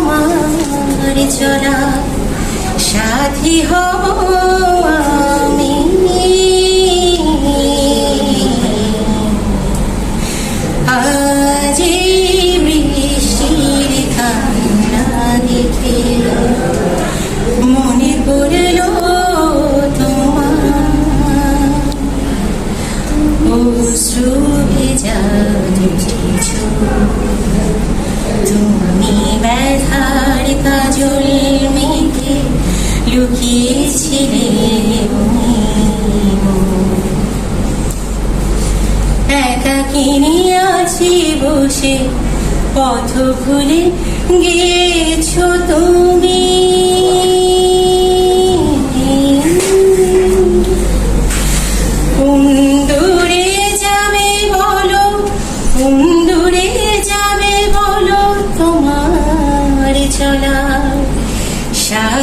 তোমার চলা সাথী হয় লুকিয়েছিলে একাকিনী আছি বসে পথ ভুলে গিয়েছো তুমি।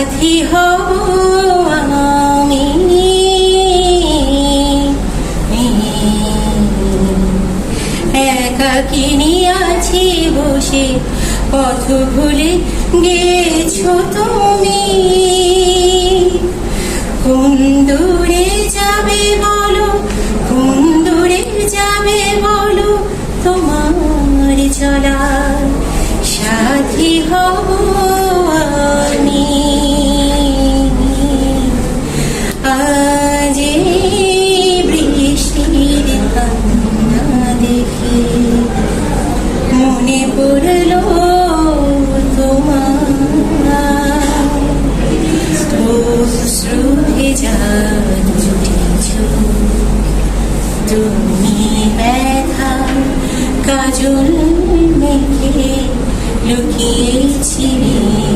সাথী হব আমি। একাকিনী আছি বসে? পথ ভুলে গেছো তুমি। কোন দূরে যাবে বলো? কোন দূরে যাবে বলো? তোমার চলা সাথী হব তুমি ব্যথা কাজল মেখে লুকিয়েছিলে।